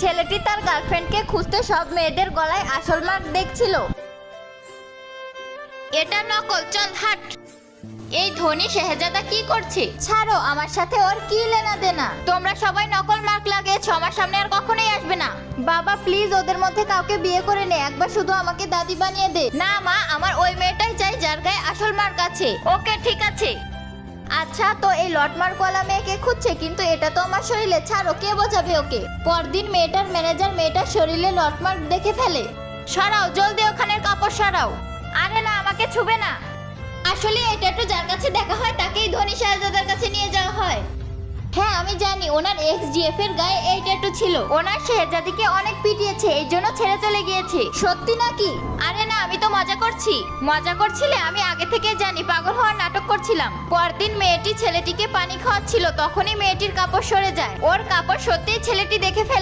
ছেলেটি তার গার্লফ্রেন্ডকে খুঁজতে সব মেয়েদের গলায় আসল মার্ক দেখছিল। এটা নকল চল হাট। এই ধনী শেহজাদা কি করছে? ছাড়ো আমার সাথে ওর কি লেনা দেনা তোমরা সবাই নকল মার্ক লাগিয়েছো আমার সামনে আর কখনোই আসবে না। বাবা প্লিজ ওদের মধ্যে কাউকে বিয়ে করে নে একবার শুধু আমাকে দাদি বানিয়ে দে। না মা আমার ওই মেয়েটাই চাই যার গায়ে আসল মার্ক আছে। ওকে ঠিক আছে। আচ্ছা তো এই লটমার কলা মেয়েকে খুঁজছে, কিন্তু এটা তো আমার শরীরে, ছাড়ো, কে বোঝাবে ওকে? পরদিন মেয়েটার ম্যানেজার মেয়েটার শরীরে লটমার দেখে ফেলে। সরাও, জলদি ওখানের কাপড় সরাও। আরে না, আমাকে ছুবে না। আসলে এটা একটু যার কাছে দেখা হয়, তাকেই ধনী হ্যাঁ আমি জানি, ওনার এক্স জিএফ এর গায়ে এই ট্যাটু ছিল। ওনার শেহজাদিকে অনেক পিটিয়েছে, এই জন্য ছেড়ে চলে গিয়েছে। সত্যি নাকি? আরে না, আমি তো মজা করছি। মজা করছিলে? আমি আগে থেকে জানি, পাগল হওয়ার নাটক করছিলাম। পরদিন মেয়েটি ছেলেটিকে পানি খাওয়াচ্ছিল, তখনই মেয়েটির কাপড় সরে যায়। ওর কাপড় সত্যিই ছেলেটি দেখে ফেলে